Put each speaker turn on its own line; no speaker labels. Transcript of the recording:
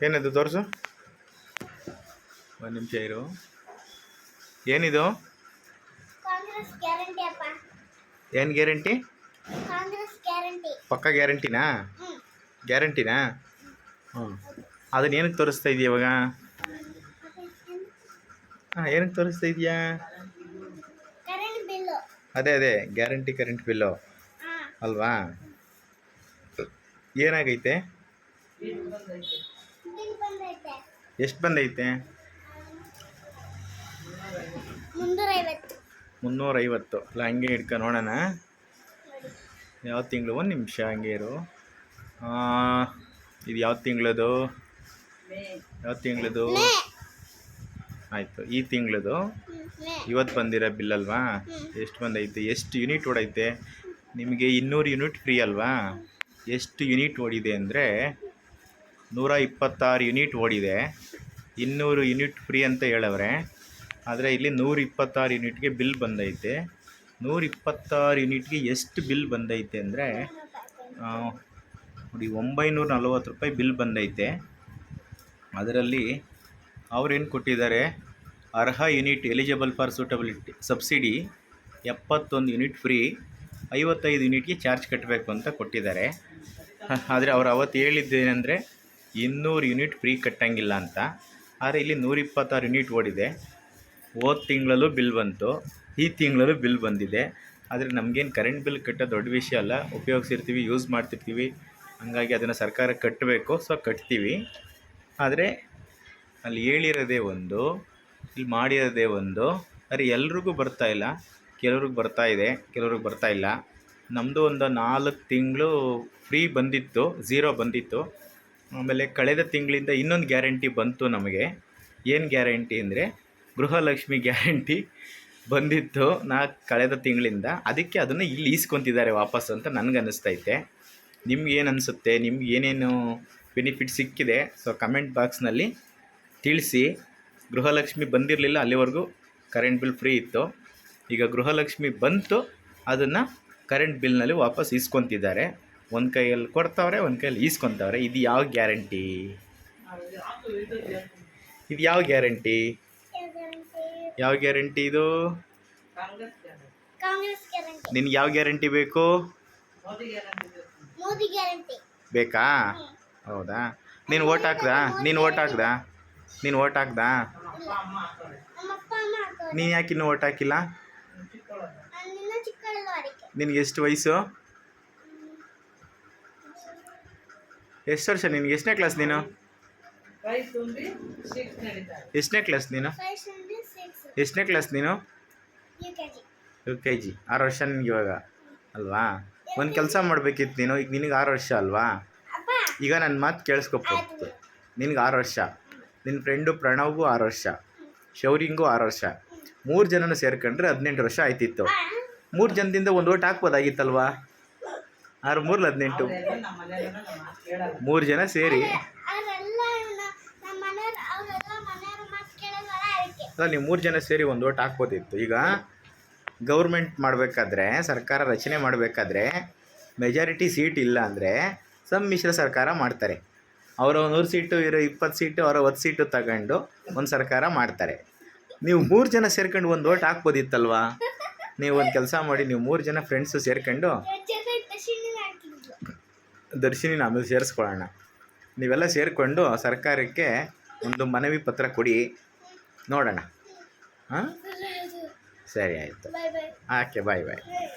ಏನಿದು ತೋರಿಸು? ಒಂದು ನಿಮಿಷ ಇರು. ಏನಿದು?
ಕಾಂಗ್ರೆಸ್ ಗ್ಯಾರಂಟಿ ಅಪ್ಪ.
ಏನು ಗ್ಯಾರಂಟಿ?
ಕಾಂಗ್ರೆಸ್ ಗ್ಯಾರಂಟಿ.
ಪಕ್ಕ ಗ್ಯಾರಂಟಿನಾ? ಗ್ಯಾರಂಟಿನಾ? ಹ್ಞೂ ಅದನ್ನ ಏನಕ್ಕೆ ತೋರಿಸ್ತಾ ಇದೆಯಾ ಇವಾಗ? ಹಾಂ ಏನಕ್ಕೆ ತೋರಿಸ್ತಾ ಇದೆಯಾ? ಅದೇ ಅದೇ ಗ್ಯಾರಂಟಿ ಕರೆಂಟ್ ಬಿಲ್ಲು. ಅಲ್ವಾ? ಏನಾಗೈತೆ?
ಬಿಲ್ ಬಂದೈತೆ
ಎಷ್ಟು ಬಂದೈತೆ?
ಮುನ್ನೂರೈವತ್ತು.
ಅಲ್ಲ ಹಂಗೆ ಹಿಡ್ಕ ನೋಡೋಣ. ಯಾವ ತಿಂಗಳು? ಒಂದು ನಿಮಿಷ ಹಂಗೆ ಇರು. ಇದು ಯಾವ ತಿಂಗಳದು? ಯಾವ ತಿಂಗಳದು? ಆಯಿತು ಈ ತಿಂಗಳದು. ಇವತ್ತು ಬಂದಿರೋ ಬಿಲ್ ಅಲ್ವಾ? ಎಷ್ಟು ಬಂದೈತೆ? ಎಷ್ಟು ಯೂನಿಟ್ ಓಡೈತೆ? ನಿಮಗೆ ಇನ್ನೂರು ಯೂನಿಟ್ ಫ್ರೀ ಅಲ್ವಾ? ಎಷ್ಟು ಯೂನಿಟ್ ಓಡಿದೆ ಅಂದರೆ ನೂರ ಇಪ್ಪತ್ತಾರು ಯೂನಿಟ್ ಓಡಿದೆ. ಇನ್ನೂರು ಯೂನಿಟ್ ಫ್ರೀ ಅಂತ ಹೇಳವ್ರೆ. ಆದರೆ ಇಲ್ಲಿ ನೂರ ಇಪ್ಪತ್ತಾರು ಯೂನಿಟ್ಗೆ ಬಿಲ್ ಬಂದೈತೆ. ನೂರ ಇಪ್ಪತ್ತಾರು ಯೂನಿಟ್ಗೆ ಎಷ್ಟು ಬಿಲ್ ಬಂದೈತೆ ಅಂದರೆ ನೋಡಿ ಒಂಬೈನೂರ ನಲವತ್ತು ರೂಪಾಯಿ ಬಿಲ್ ಬಂದೈತೆ. ಅದರಲ್ಲಿ ಅವ್ರೇನು ಕೊಟ್ಟಿದ್ದಾರೆ, ಅರ್ಹ unit eligible for suitability subsidy ಎಪ್ಪತ್ತೊಂದು ಯೂನಿಟ್ ಫ್ರೀ, ಐವತ್ತೈದು ಯೂನಿಟ್ಗೆ ಚಾರ್ಜ್ ಕಟ್ಟಬೇಕು ಅಂತ ಕೊಟ್ಟಿದ್ದಾರೆ. ಆದರೆ ಅವ್ರು ಅವತ್ತು ಹೇಳಿದ್ದೇನೆಂದರೆ, ಇನ್ನೂರು ಯೂನಿಟ್ ಫ್ರೀ ಕಟ್ಟಂಗಿಲ್ಲ ಅಂತ. ಆದರೆ ಇಲ್ಲಿ ನೂರಿಪ್ಪತ್ತಾರು ಯೂನಿಟ್ ಓಡಿದೆ. ಹೋದ ತಿಂಗಳಲ್ಲೂ ಬಿಲ್ ಬಂತು. ಈ ತಿಂಗಳಲ್ಲೂ ಬಿಲ್ ಬಂದಿದೆ. ಆದರೆ ನಮಗೇನು ಕರೆಂಟ್ ಬಿಲ್ ಕಟ್ಟೋ ದೊಡ್ಡ ವಿಷಯ ಅಲ್ಲ. ಉಪಯೋಗಿಸಿರ್ತೀವಿ ಯೂಸ್ ಮಾಡ್ತಿರ್ತೀವಿ. ಹಂಗಾಗಿ ಅದನ್ನು ಸರ್ಕಾರ ಕಟ್ಟಬೇಕು ಸೊ ಕಟ್ತೀವಿ. ಆದರೆ ಅಲ್ಲಿ ಹೇಳಿರೋದೇ ಒಂದು, ಇಲ್ಲಿ ಮಾಡಿರೋದೇ ಒಂದು. ಆದರೆ ಎಲ್ರಿಗೂ ಇಲ್ಲ. ಕೆಲವ್ರಿಗೆ ಬರ್ತಾ ಇದೆ, ಕೆಲವ್ರಿಗೆ ಬರ್ತಾ ಇಲ್ಲ. ನಮ್ಮದು ಒಂದು ನಾಲ್ಕು ತಿಂಗಳು ಫ್ರೀ ಬಂದಿತ್ತು ಝೀರೋ ಬಂದಿತ್ತು. ಆಮೇಲೆ ಕಳೆದ ತಿಂಗಳಿಂದ ಇನ್ನೊಂದು ಗ್ಯಾರಂಟಿ ಬಂತು ನಮಗೆ. ಏನು ಗ್ಯಾರಂಟಿ ಅಂದರೆ ಗೃಹಲಕ್ಷ್ಮಿ ಗ್ಯಾರಂಟಿ ಬಂದಿತ್ತು. ನಾ ಕಳೆದ ತಿಂಗಳಿಂದ ಅದಕ್ಕೆ ಅದನ್ನು ಇಲ್ಲಿ ಈಸ್ಕೊತಿದ್ದಾರೆ ವಾಪಸ್ ಅಂತ ನನಗೆ ಅನ್ನಿಸ್ತೈತೆ ನಿಮ್ಗೆ ಏನು ಅನಿಸುತ್ತೆ? ನಿಮ್ಗೆ ಏನೇನು ಬೆನಿಫಿಟ್ ಸಿಕ್ಕಿದೆ? ಸೊ ಕಮೆಂಟ್ ಬಾಕ್ಸ್ನಲ್ಲಿ ತಿಳಿಸಿ. ಗೃಹಲಕ್ಷ್ಮಿ ಬಂದಿರಲಿಲ್ಲ, ಅಲ್ಲಿವರೆಗೂ ಕರೆಂಟ್ ಬಿಲ್ ಫ್ರೀ ಇತ್ತು. ಈಗ ಗೃಹಲಕ್ಷ್ಮಿ ಬಂತು, ಅದನ್ನು ಕರೆಂಟ್ ಬಿಲ್ನಲ್ಲಿ ವಾಪಸ್ ಈಸ್ಕೊತಿದ್ದಾರೆ. ಒಂದು ಕೈಯಲ್ಲಿ ಕೊಡ್ತಾವ್ರೆ ಒಂದು ಕೈಯಲ್ಲಿ ಈಸ್ಕೊತಾವ್ರೆ. ಇದು ಯಾವ ಗ್ಯಾರಂಟಿ? ಇದು ಯಾವ ಗ್ಯಾರಂಟಿ? ಯಾವ ಗ್ಯಾರಂಟಿ ಇದು?
Congress guarantee.
ನಿನ್ಗೆ ಯಾವ ಗ್ಯಾರಂಟಿ ಬೇಕು?
ಮೋದಿ ಗ್ಯಾರಂಟಿ
ಬೇಕಾ. ಹೌದಾ? ನೀನು ಓಟ್ ಹಾಕ್ದಾ? ನೀನು ಓಟ್ ಹಾಕ್ದಾ? ನೀನು ಓಟ್ ಹಾಕ್ದಾ? ನೀನು ಯಾಕೆ ಇನ್ನೂ ಓಟ್ ಹಾಕಿಲ್ಲ? ನಿನಗೆ ಎಷ್ಟು ವಯಸ್ಸು? ಎಷ್ಟು ವರ್ಷ ನಿನಗೆ? ಎಷ್ಟನೇ ಕ್ಲಾಸ್ ನೀನು? ಎಷ್ಟನೇ ಕ್ಲಾಸ್ ನೀನು?
ಫೈವ್ ಹಂಡ್ರೆಡ್ ಸಿಕ್ಸ್
ಎಷ್ಟನೇ ಕ್ಲಾಸ್ ನೀನು?
ಯು ಕೆ ಜಿ
ಆರು ವರ್ಷ ನಿನಗೆ ಇವಾಗ? ಅಲ್ವಾ? ಒಂದು ಕೆಲಸ ಮಾಡಬೇಕಿತ್ತು ನೀನು. ಈಗ ನಿನಗೆ ಆರು ವರ್ಷ ಅಲ್ವಾ? ಈಗ ನನ್ನ ಮಾತು ಕೇಳಿಸ್ಕೊಬೋದು ನಿನಗೆ ಆರು ವರ್ಷ. ನಿನ್ನ ಫ್ರೆಂಡು ಪ್ರಣವ್ಗೂ ಆರು ವರ್ಷ. ಶೌರಿಂಗೂ ಆರು ವರ್ಷ. ಮೂರು ಜನನ ಸೇರ್ಕೊಂಡ್ರೆ ಹದಿನೆಂಟು ವರ್ಷ ಆಯ್ತಿತ್ತು. ಮೂರು ಜನದಿಂದ ಒಂದು ಓಟ್ ಹಾಕ್ಬೋದಾಗಿತ್ತಲ್ವಾ? ಆರು ಮೂರ್ಲ ಹದಿನೆಂಟು. ಮೂರು ಜನ ಸೇರಿ.
ಅವರೆಲ್ಲ ನಮ್ಮ ಮನೆಯವ್ರು ಅವರೆಲ್ಲ ಮನೆಯವ್ರ ಮಾತು ಕೇಳೋದಲ್ಲ ಅದಕ್ಕೆ.
ಅಲ್ಲ ನೀವು ಮೂರು ಜನ ಸೇರಿ ಒಂದು ಓಟ್ ಹಾಕ್ಬೋದಿತ್ತು. ಈಗ ಗೌರ್ಮೆಂಟ್ ಮಾಡಬೇಕಾದ್ರೆ ಸರ್ಕಾರ ರಚನೆ ಮಾಡಬೇಕಾದ್ರೆ ಮೆಜಾರಿಟಿ ಸೀಟ್ ಇಲ್ಲ ಅಂದರೆ ಸಮ್ಮಿಶ್ರ ಸರ್ಕಾರ ಮಾಡ್ತಾರೆ. ಅವರ ನೂರು ಸೀಟು ಇರೋ ಇಪ್ಪತ್ತು ಸೀಟು ಅವರ ಹತ್ತು ಸೀಟು ತಗೊಂಡು ಒಂದು ಸರ್ಕಾರ ಮಾಡ್ತಾರೆ. ನೀವು ಮೂರು ಜನ ಸೇರ್ಕೊಂಡು ಒಂದು ಓಟ್ ಹಾಕ್ಬೋದಿತ್ತಲ್ವಾ? ನೀವು ಒಂದು ಕೆಲಸ ಮಾಡಿ ನೀವು ಮೂರು ಜನ ಫ್ರೆಂಡ್ಸು ಸೇರ್ಕೊಂಡು ದರ್ಶಿನಿನ ಆಮೇಲೆ ಸೇರಿಸ್ಕೊಳ್ಳೋಣ. ನೀವೆಲ್ಲ ಸೇರಿಕೊಂಡು ಸರ್ಕಾರಕ್ಕೆ ಒಂದು ಮನವಿ ಪತ್ರ ಕೊಡಿ. ನೋಡೋಣ. ಹಾಂ? ಸರಿ ಆಯಿತು. ಆಕೆ ಬಾಯ್ ಬಾಯ್